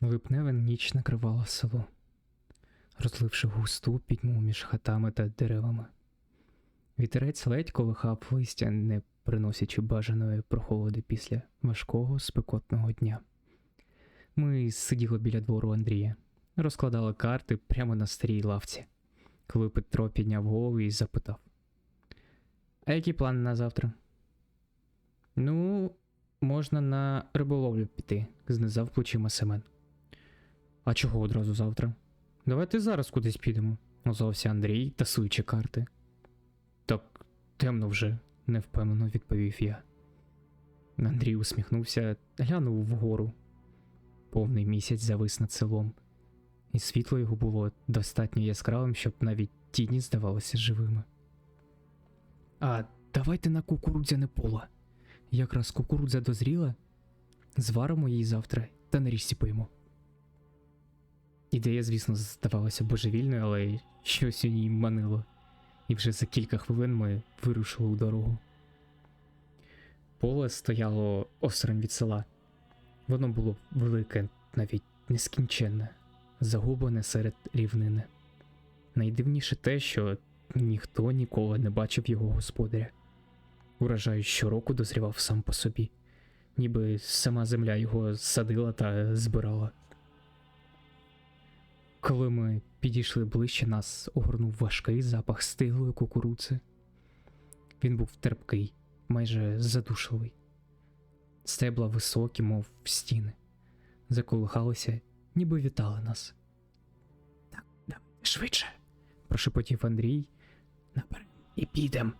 Липнева ніч накривала село, розливши густу пітьму між хатами та деревами. Вітерець ледь колихав листя, не приносячи бажаної прохолоди після важкого спекотного дня. Ми сиділи біля двору Андрія, розкладали карти прямо на старій лавці, коли Петро підняв голову і запитав: А які плани на завтра? Ну, можна на риболовлю піти, знизав плечима Семен. А чого одразу завтра? Давайте зараз кудись підемо, озвався Андрій, тасуючи карти. Так темно вже, невпевнено відповів я. Андрій усміхнувся, глянув вгору. Повний місяць завис над селом, і світло його було достатньо яскравим, щоб навіть тіні здавалися живими. А давайте на кукурудзяне поле. Якраз кукурудза дозріла, зваримо її завтра та на річці поїмо. Ідея, звісно, здавалася божевільною, але щось у ній манило, і вже за кілька хвилин ми вирушили у дорогу. Поле стояло осторонь від села. Воно було велике, навіть нескінченне, загублене серед рівнини. Найдивніше те, що ніхто ніколи не бачив його господаря. Урожай щороку дозрівав сам по собі, ніби сама земля його садила та збирала. Коли ми підійшли ближче, нас огорнув важкий запах стиглої кукурудзи. Він був терпкий, майже задушливий. Стебла високі, мов стіни, заколихалися, ніби вітали нас. Так, давай швидше, прошепотів Андрій. Наперед і підем.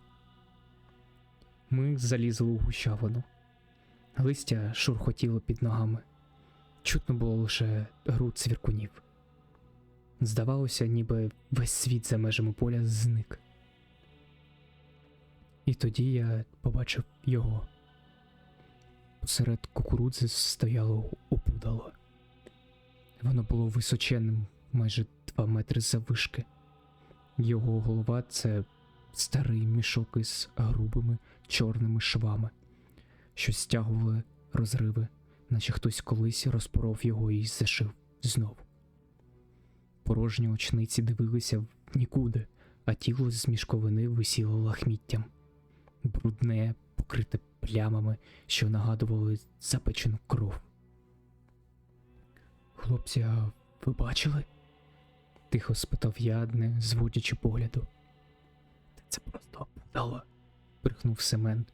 Ми залізли у гущавину. Листя шурхотіло під ногами. Чутно було лише груд цвіркунів. Здавалося, ніби весь світ за межами поля зник. І тоді я побачив його. Посеред кукурудзи стояло опудало. Воно було височенним, майже два метри заввишки. Його голова це старий мішок із грубими чорними швами, що стягували розриви, наче хтось колись розпоров його і зашив знов. Порожні очниці дивилися в нікуди, а тіло з мішковини висіло лахміттям, брудне, покрите плямами, що нагадували запечену кров. Хлопці, ви бачили? тихо спитав я, не зводячи погляду. Це просто опудало, брехнув Семен.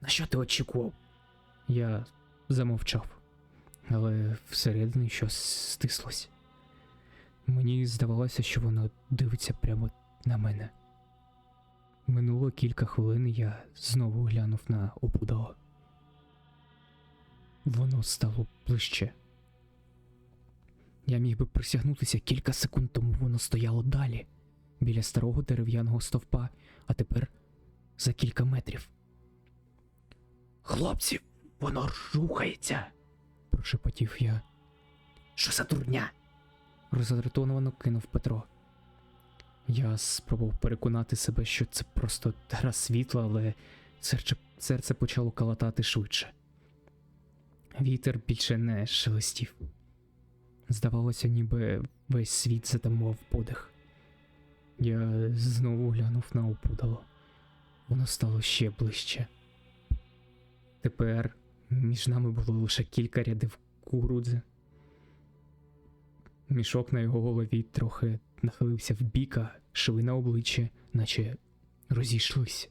На що ти очікував? Я замовчав, але всередині щось стислось. Мені здавалося, що воно дивиться прямо на мене. Минуло кілька хвилин, я знову глянув на опудало. Воно стало ближче. Я міг би присягнутися кілька секунд тому воно стояло далі, біля старого дерев'яного стовпа, а тепер за кілька метрів. Хлопці, воно рухається, прошепотів я. Що за дурня? Роздратовано кинув Петро. Я спробував переконати себе, що це просто гра світла, але серце, серце почало калатати швидше. Вітер більше не шелестів. Здавалося, ніби весь світ затамував подих. Я знову глянув на опудало. Воно стало ще ближче. Тепер між нами було лише кілька рядів кукурудзи. Мішок на його голові трохи нахилився вбік, а шви на обличчя, наче розійшлись.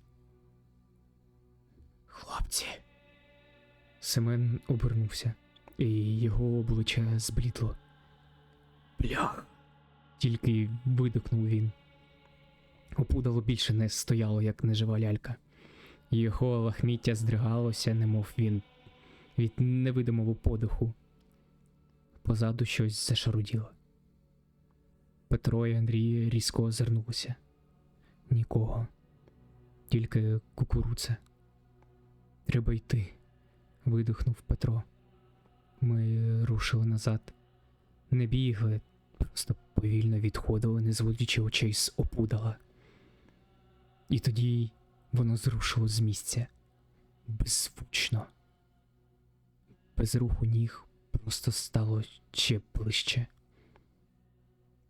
Хлопці. Семен обернувся, і його обличчя зблідло. Блях. Тільки видихнув він. Опудало більше не стояло, як нежива лялька. Його лахміття здригалося, немов він від невидимого подиху. Позаду щось зашаруділо. Петро і Андрій різко озирнулися. Нікого, тільки кукурудза. Треба йти, видихнув Петро. Ми рушили назад, не бігли, просто повільно відходили, не зводячи очей з опудала. І тоді воно зрушило з місця беззвучно, без руху ніг просто стало ще ближче.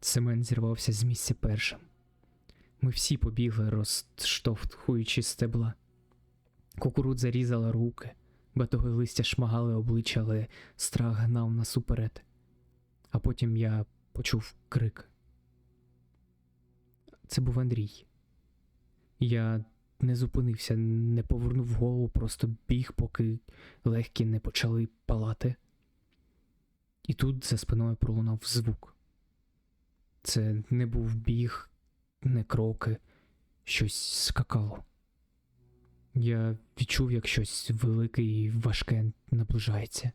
Семен зірвався з місця першим. Ми всі побігли, розштовхуючи стебла. Кукурудза різала руки, батоги листя шмагали обличчя, але страх гнав нас уперед. А потім я почув крик. Це був Андрій. Я не зупинився, не повернув голову, просто біг, поки легкі не почали палати. І тут за спиною пролунав звук. Це не був біг, не кроки, щось скакало. Я відчув, як щось велике і важке наближається.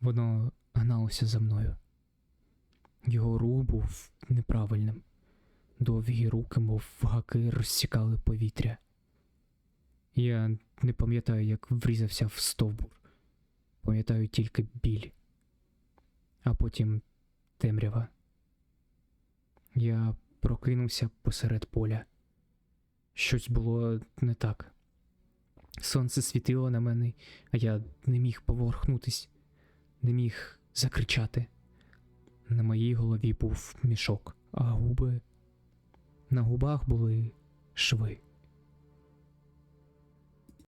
Воно гналося за мною. Його рух був неправильним. Довгі руки, мов гаки, розсікали повітря. Я не пам'ятаю, як врізався в стовбур. Пам'ятаю тільки біль. А потім темрява. Я прокинувся посеред поля. Щось було не так. Сонце світило на мене, а я не міг поворухнутись, не міг закричати. На моїй голові був мішок, а губи. На губах були шви.